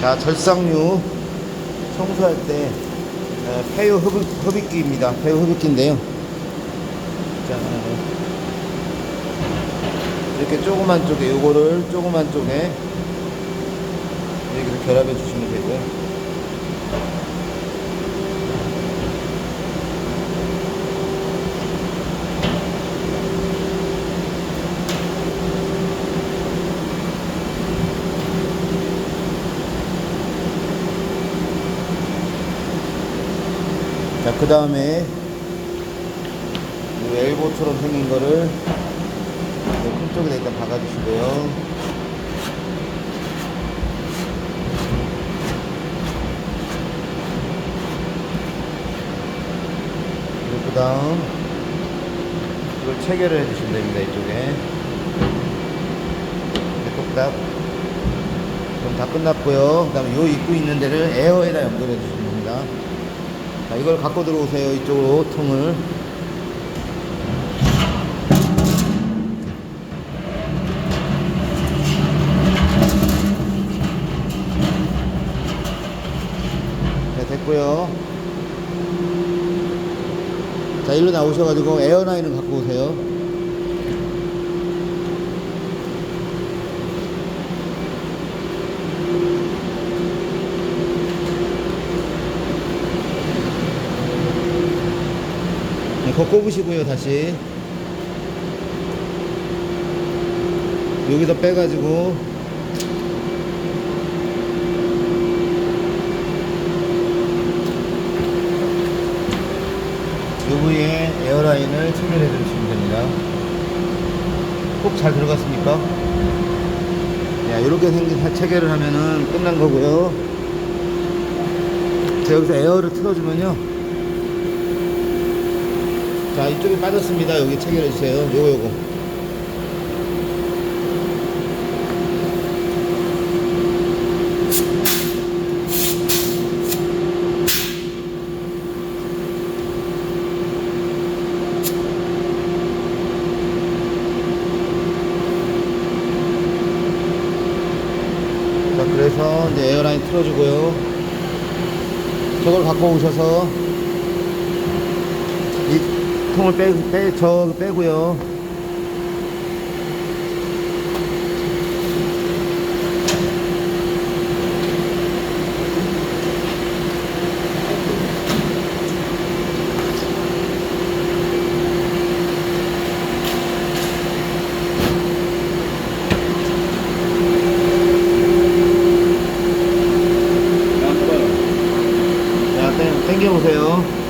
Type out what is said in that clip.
자, 절상류 청소할 때 어, 폐유 흡입, 흡입기입니다. 폐유 흡입기인데요. 자, 이렇게 조그만 쪽에 요거를 조그만 쪽에 이렇게 결합해 주시면 되고요. 자, 그 다음에 이 엘보처럼 생긴 거를 이큰 쪽에다 일단 박아주시고요. 그리고 그 다음 이걸 체결을 해주시면 됩니다. 이쪽에 똑딱 그럼 다 끝났고요. 그 다음에 요 입구 있는 데를 에어에다 연결해 주시면 됩니다. 자, 이걸 갖고 들어오세요. 이쪽으로 통을. 자, 됐고요. 자, 일로 나오셔가지고 에어라인을 갖고 오세요. 네, 그거 꼽으시고요, 다시. 여기서 빼가지고. 요 부위에 에어라인을 체결해 주시면 됩니다. 꼭 잘 들어갔습니까? 자, 이렇게 생긴 체결을 하면은 끝난 거고요. 자, 여기서 에어를 틀어주면요. 자, 이쪽이 빠졌습니다. 여기 체결해 주세요. 요거, 요거. 자, 그래서 이제 에어라인 틀어주고요. 저걸 갖고 오셔서 이 통을 빼, 빼, 저 빼고요. 자, 땡, 당겨보세요.